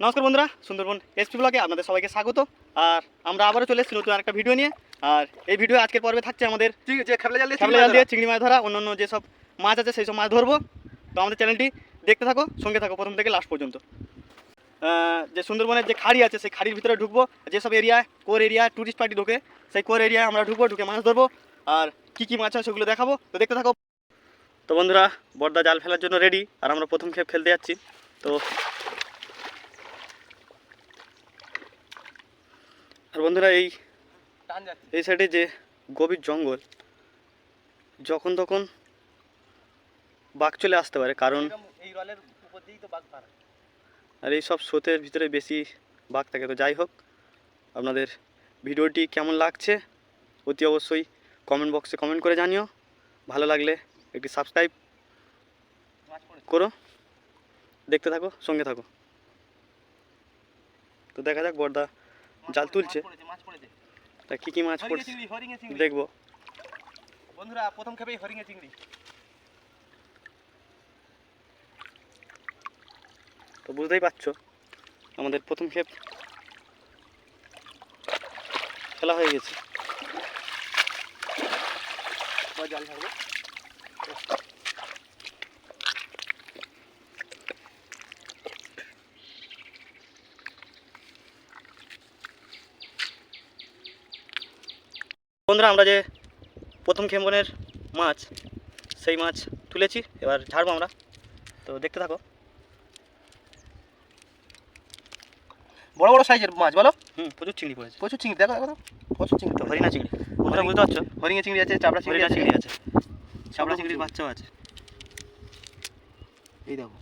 নমস্কার বন্ধুরা সুন্দরবন এসপি ব্লগে আপনাদের সবাইকে স্বাগত। আর আমরা আবারও চলে এসেছি নতুন আরেকটা ভিডিও নিয়ে। আর এই ভিডিও আজকের পর্বে থাকছে আমাদের খেবলা জাল দিয়ে চিংড়ি মাছ ধরা। অন্যান্য যেসব মাছ আছে সেই সব মাছ ধরবো। তো আমাদের চ্যানেলটি দেখতে থাকো সঙ্গে থাকো প্রথম থেকে লাস্ট পর্যন্ত। যে সুন্দরবনের যে খাড়ি আছে সেই খাড়ির ভিতরে ঢুকবো। যেসব area core area tourist party ঢুকে সেই কোর এরিয়ায় আমরা ঢুকবো ঢুকে মাছ ধরবো। আর কি কি মাছ আছে সেগুলো দেখাবো। তো দেখতে থাকো। তো বন্ধুরা বর্দা জাল ফেলার জন্য রেডি আর আমরা প্রথম খেপ ফেলতে যাচ্ছি। তো আর বন্ধুরা এই এই সাইডে যে গভীর জঙ্গল যখন তখন বাঘ চলে আসতে পারে কারণ আর এই সব স্রোতের ভিতরে বেশি বাঘ থাকে। তো যাই হোক আপনাদের ভিডিওটি কেমন লাগছে অতি অবশ্যই কমেন্ট বক্সে কমেন্ট করে জানিও। ভালো লাগলে একটি সাবস্ক্রাইব করো। দেখতে থাকো সঙ্গে থাকো। তো দেখা যাক বর্দা জাল তুলছে। তা কী কী মাছ পড়ছে? দেখব। বন্ধুরা প্রথম খেপেই হরিঙে চিংড়ি। তো বুঝতেই পারছ আমাদের প্রথম ক্ষেপ খেলা হয়ে গেছে। জাল বন্ধুরা আমরা যে প্রথম খেম্বনের মাছ সেই মাছ তুলেছি এবার ঝাড়বো আমরা। তো দেখতে থাকো। বড় বড় সাইজের মাছ বলো। হুম প্রচুর চিংড়ি পড়েছে প্রচুর চিংড়ি দেখো দেখো প্রচুর চিংড়ি। তো হরিণা চিংড়ি। বন্ধুরা বুঝতে পারছ? হরিঙে চিংড়ি আছে চাপড়া চিংড়ি আছে। চিংড়ি আছে। চাপড়া চিংড়ির বাচ্চাও আছে। এই দেখো।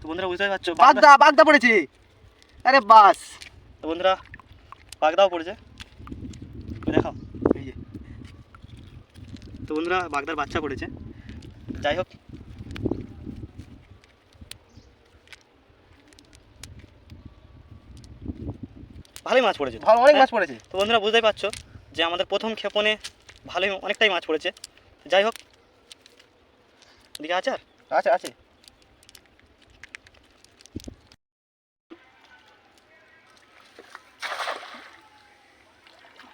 তো বন্ধুরা বুঝতে পারছ? বাগদা বাগদা পড়েছে। আরে বাস। তো বন্ধুরা বাগদাও পড়েছে। দেখাও। তো বন্ধুরা বাগদার বাচ্চা পড়েছে যাই হোক। ভালোই মাছ পড়েছে। ভালো অনেক হ্যাঁ? মাছ পড়েছে। তো বন্ধুরা বুঝতেই পারছ যে আমাদের প্রথম ক্ষেপণে ভালোই অনেকটাই মাছ পড়েছে। যাই হোক। এদিকে আছে আর? আছে আছে।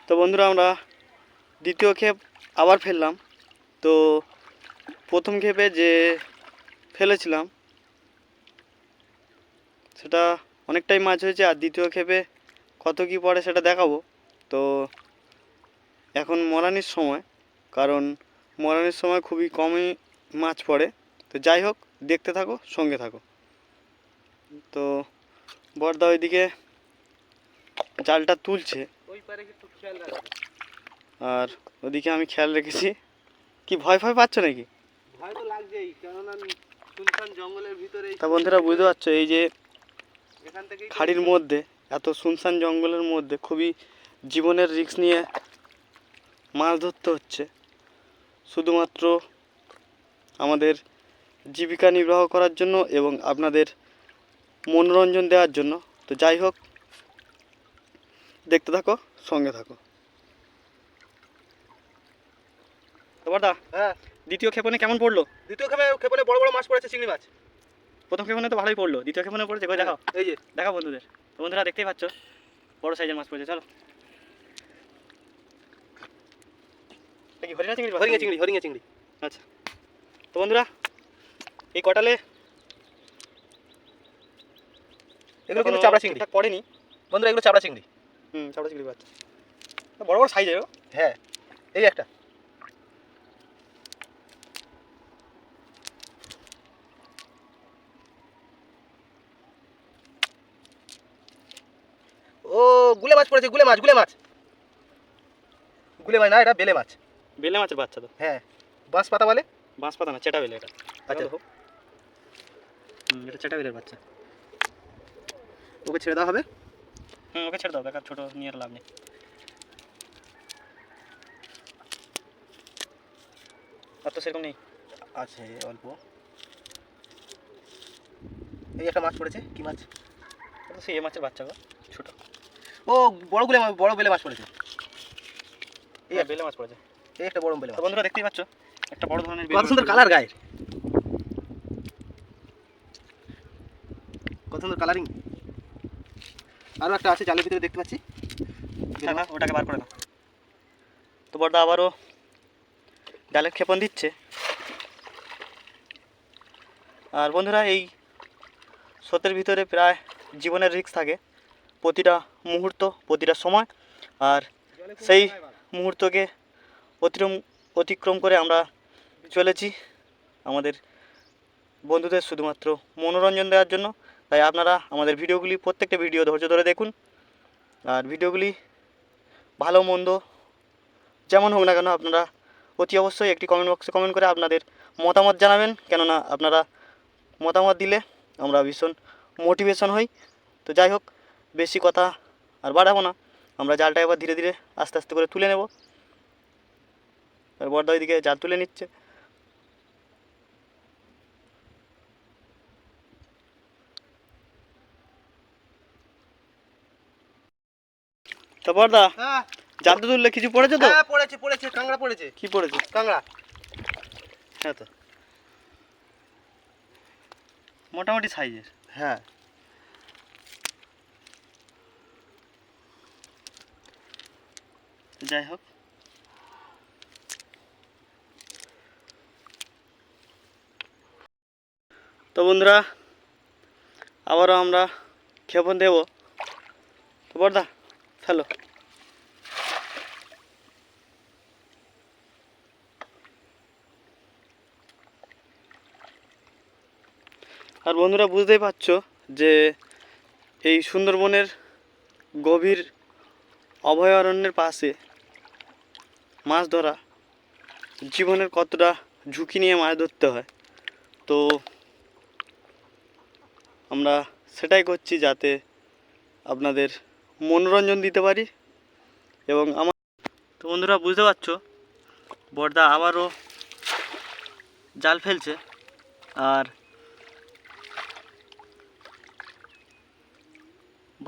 তো বন্ধুরা আমরা দ্বিতীয় ক্ষেপ আবার ফেললাম। তো প্রথম ক্ষেপে যে ফেলেছিলাম, সেটা অনেকটাই মাছ হয়েছে। আর দ্বিতীয় ক্ষেপে কত কি পড়ে সেটা দেখাবো। তো এখন মরানির সময়, কারণ মরানির সময় খুবই কমই মাছ পড়ে। তো যাই হোক, দেখতে থাকো, সঙ্গে থাকো। তো বর্দা ওইদিকে জালটা তুলছে। ওই পারে আর ওদিকে আমি খেয়াল রেখেছি। কি ভয় ভয় পাচ্ছ নাকি? ভয় তো লাগছেই কেননা শুনশান জঙ্গলের ভিতরে তা বন্ধুরা বুঝতে পারছ এই যে খাড়ির মধ্যে এত শুনশান জঙ্গলের মধ্যে খুবই জীবনের রিস্ক নিয়ে মাছ ধরতে হচ্ছে। শুধুমাত্র আমাদের জীবিকা নির্বাহ করার জন্য এবং আপনাদের মনোরঞ্জন দেওয়ার জন্য। তো যাই হোক দেখতে থাকো সঙ্গে থাকো। বর্দা হ্যাঁ। দ্বিতীয় ক্ষেপণে কেমন পড়ল? দ্বিতীয় খেপলে বড় বড় মাছ পড়েছে চিংড়ি মাছ। প্রথম ক্ষেপণে তো ভালোই পড়ল দ্বিতীয় ক্ষেপণে পড়েছে কই দেখাও। এই যে। দেখাও বন্ধুদের। তো বন্ধুরা দেখতেই পাচ্ছ বড় সাইজের মাছ পড়েছে চলো। কি হরিণা চিংড়ি মাছ? চিংড়ি হরিঙে চিংড়ি। আচ্ছা। তো বন্ধুরা এই কটালে এগুলো কিন্তু চাপড়া চিংড়ি। পড়েনি। বন্ধুরা এগুলো চাপড়া চিংড়ি। হুম চাপড়া চিংড়ি বাচ্চা। বড় বড় সাইজের। হ্যাঁ। এই একটা ও গুলে মাছ পড়েছে গুলে মাছ গুলে মাছ। গুলে মাছ না এটা বেলে মাছ। বেলে মাছের বাচ্চা তো। হ্যাঁ বাঁশ পাতা বলে? বাঁশ পাতা না চেটা বেলে এটা। আচ্ছা। এটা চেটা বেলের বাচ্চা। ওকে ছেড়ে দেওয়া হবে? হুম ওকে ছেড়ে দাও বেকার ছোটো নিয়ে লাভ নেই। আর তো সেরকম নেই। আছে অল্প। এই একটা মাছ পড়েছে কি মাছ? এ মাছের বাচ্চা গো। ও বড় গুলে বড় বেলে মাছ পড়েছে। এই এই বেলে মাছ পড়েছে। এই একটা বড় বেলে মাছ বন্ধুরা দেখতেই পাচ্ছ একটা বড় ধরনের কত সুন্দর কালার গায়ের। কত সুন্দর কালারিং আরও একটা আছে জালের ভিতরে দেখতে পাচ্ছি। হ্যাঁ হ্যাঁ ওটাকে বার করে না তো বড়দা আবারও জালের ক্ষেপণ দিচ্ছে। আর বন্ধুরা এই স্রোতের ভিতরে প্রায় জীবনের রিস্ক থাকে। প্রতিটা মুহূর্ত, প্রতিটা সময়। আর সেই মুহূর্তকে অতিক্রম অতিক্রম করে আমরা চলেছি আমাদের বন্ধুদের শুধুমাত্র মনোরঞ্জন দেওয়ার জন্য। তাই আপনারা আমাদের ভিডিওগুলি, প্রত্যেকটা ভিডিও ধৈর্য ধরে দেখুন। আর ভিডিওগুলি ভালো, মন্দ, যেমন হোক না কেন আপনারা অতি অবশ্যই একটি কমেন্ট বক্সে কমেন্ট করে আপনাদের মতামত জানাবেন। কেননা আপনারা মতামত দিলে আমরা ভীষণ মোটিভেশন হই। তো যাই হোক বেশি কথা আর বাড়াবো না। আমরা জালটা এবার ধীরে ধীরে আস্তে আস্তে করে তুলে নেব। আর বড়দা ওইদিকে জাল তুলে নিচ্ছে। তো বড়দা হ্যাঁ। জাল তো তুললে কিছু পড়েছে তো? হ্যাঁ পড়েছে পড়েছে কাংড়া পড়েছে। কি পড়েছে? কাংড়া হ্যাঁ তো। মোটামুটি সাইজের হ্যাঁ। যাই হোক। তো বন্ধুরা, আবারও আমরা ক্ষেপণ দেব। তো বর্দা ফেলো। আর বন্ধুরা, বুঝতেই পারছ যে এই সুন্দরবনের গভীর অভয়ারণ্যের পাশে মাছ ধরা জীবনের কতটা ঝুঁকি নিয়ে মাছ ধরতে হয়। তো আমরা সেটাই করছি যাতে আপনাদের মনোরঞ্জন দিতে পারি এবং আমার তো বন্ধুরা বুঝতে পারছ বর্দা আবারও জাল ফেলছে। আর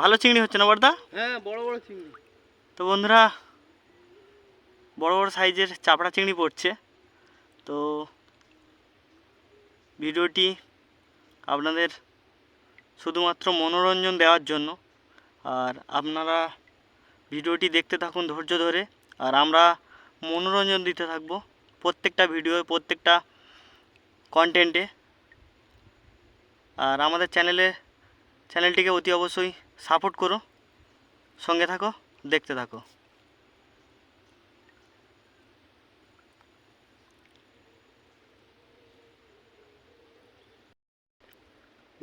ভালো চিংড়ি হচ্ছে না বর্দা? হ্যাঁ বড় বড় চিংড়ি। তো বন্ধুরা বড় বড় সাইজের চাপড়া চিংড়ি পড়ছে। তো ভিডিওটি আপনাদের শুধুমাত্র মনোরঞ্জন দেওয়ার জন্য। আর আপনারা ভিডিওটি দেখতে থাকুন ধৈর্য ধরে। আর আমরা মনোরঞ্জন দিতে থাকব প্রত্যেকটা ভিডিও, প্রত্যেকটা কন্টেন্টে আর আমাদের চ্যানেলে চ্যানেলটিকে অতি অবশ্যই সাপোর্ট করো। সঙ্গে থাকো, দেখতে থাকো।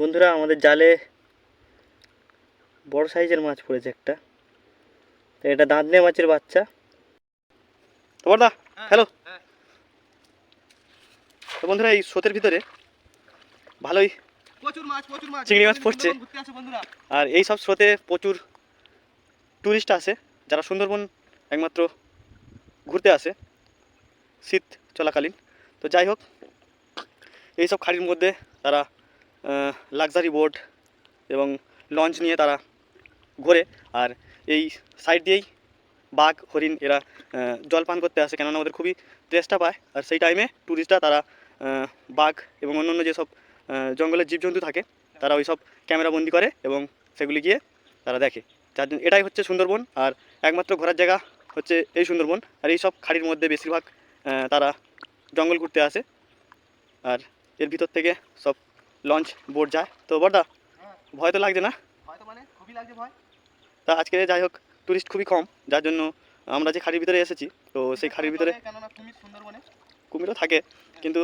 বন্ধুরা আমাদের জালে বড় সাইজের মাছ পড়েছে একটা। তো এটা দাঁতনে মাছের বাচ্চা। তোমার দা হ্যালো হ্যাঁ। তো বন্ধুরা এই স্রোতের ভিতরে ভালোই প্রচুর মাছ প্রচুর মাছ। চিংড়ি মাছ পড়ছে। আর এই সব স্রোতে প্রচুর ট্যুরিস্ট আসে যারা সুন্দরবন একমাত্র ঘুরতে আসে শীত চলাকালীন। তো যাই হোক এই সব খাড়ির মধ্যে তারা লাক্সারি বোট এবং লঞ্চ নিয়ে তারা ঘোরে। আর এই সাইড দিয়েই বাঘ, হরিণ এরা জল পান করতে আসে। কেননা ওদের খুবই তেষ্টা পায়। আর সেই টাইমে ট্যুরিস্টরা তারা বাঘ এবং অন্যান্য যেসব জঙ্গলের জীবজন্তু থাকে, তারা ওই সব ক্যামেরা বন্দি করে এবং সেগুলি গিয়ে তারা দেখে। যার জন্য এটাই হচ্ছে সুন্দরবন। আর একমাত্র ঘোরার জায়গা হচ্ছে এই সুন্দরবন। আর এই সব খাড়ির মধ্যে বেশিরভাগ তারা জঙ্গল ঘুরতে আসে। আর এর ভিতর থেকে সব লঞ্চ বোট যায়। তো হ্যাঁ ভয় তো লাগছে না? মানে খুবই লাগছে ভয়। তা আজকে যাই হোক টুরিস্ট খুবই কম যার জন্য আমরা যে খাড়ির ভিতরে এসেছি তো সেই খাড়ির ভিতরে কুমিরও থাকে কিন্তু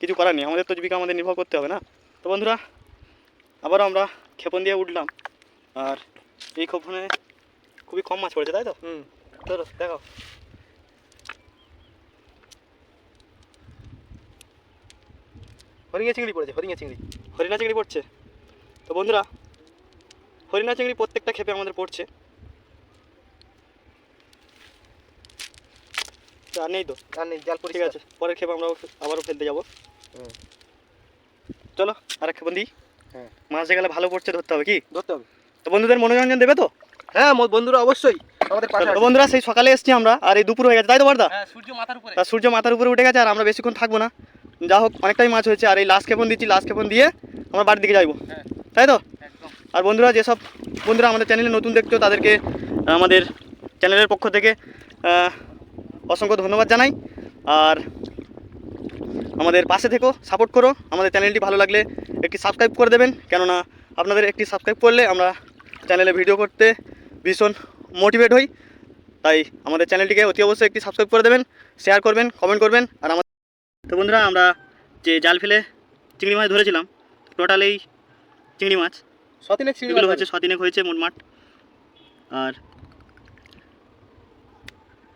কিছু করার নেই আমাদের তো জীবিকা আমাদের নির্ভর করতে হবে না। তো বন্ধুরা আবারও আমরা ক্ষেপণ দিয়ে উঠলাম। আর এই ক্ষেপণে খুবই কম মাছ পড়েছে তাই তো? হুম। চলো দেখো হরিঙে চিংড়ি পড়েছে হরিঙে চিংড়ি। হরিণা চিংড়ি পড়ছে? তো বন্ধুরা হরিণা চিংড়ি প্রত্যেকটা ক্ষেপে আমাদের পড়ছে। আর নেই তো? আর নেই জাল ঠিক আছে পরের ক্ষেপে আমরা আবারও ফেলতে যাব। চলো আর এক দিই হ্যাঁ। মাছ গেলে ভালো পড়ছে ধরতে হবে কি? ধরতে হবে। তো বন্ধুদের মনোরঞ্জন দেবে তো? হ্যাঁ বন্ধুরা অবশ্যই আমাদের তো বন্ধুরা সেই সকালে এসছি আমরা আর এই দুপুর হয়ে গেছে তাই তো বর্দা? হ্যাঁ সূর্য মাথার উপরে। সূর্য মাথার উপরে উঠে গেছে আর আমরা বেশিক্ষণ থাকব না। যা হোক অনেকটাই মাছ হয়েছে। আর এই লাস্ট ক্ষেপণ দিচ্ছি লাস্ট ক্ষেপণ দিয়ে আমরা বাড়ির দিকে যাইবো। হ্যাঁ। তাই তো? আর বন্ধুরা যেসব বন্ধুরা আমাদের চ্যানেলে নতুন দেখছ তাদেরকে আমাদের চ্যানেলের পক্ষ থেকে অসংখ্য ধন্যবাদ জানাই। আর আমাদের পাশে থেকো সাপোর্ট করো। আমাদের চ্যানেলটি ভালো লাগলে একটি সাবস্ক্রাইব করে দেবেন। কেননা আপনাদের একটি সাবস্ক্রাইব করলে আমরা চ্যানেলে ভিডিও করতে ভীষণ মোটিভেট হই। তাই আমাদের চ্যানেলটিকে অতি অবশ্যই একটি সাবস্ক্রাইব করে দেবেন শেয়ার করবেন কমেন্ট করবেন আর আমাদের তো বন্ধুরা আমরা যে জাল ফেলে চিংড়ি মাছ ধরেছিলাম টোটাল এই চিংড়ি মাছ। সতিনেক চিংড়ি হয়েছে সতিনেক হয়েছে মোটমাট আর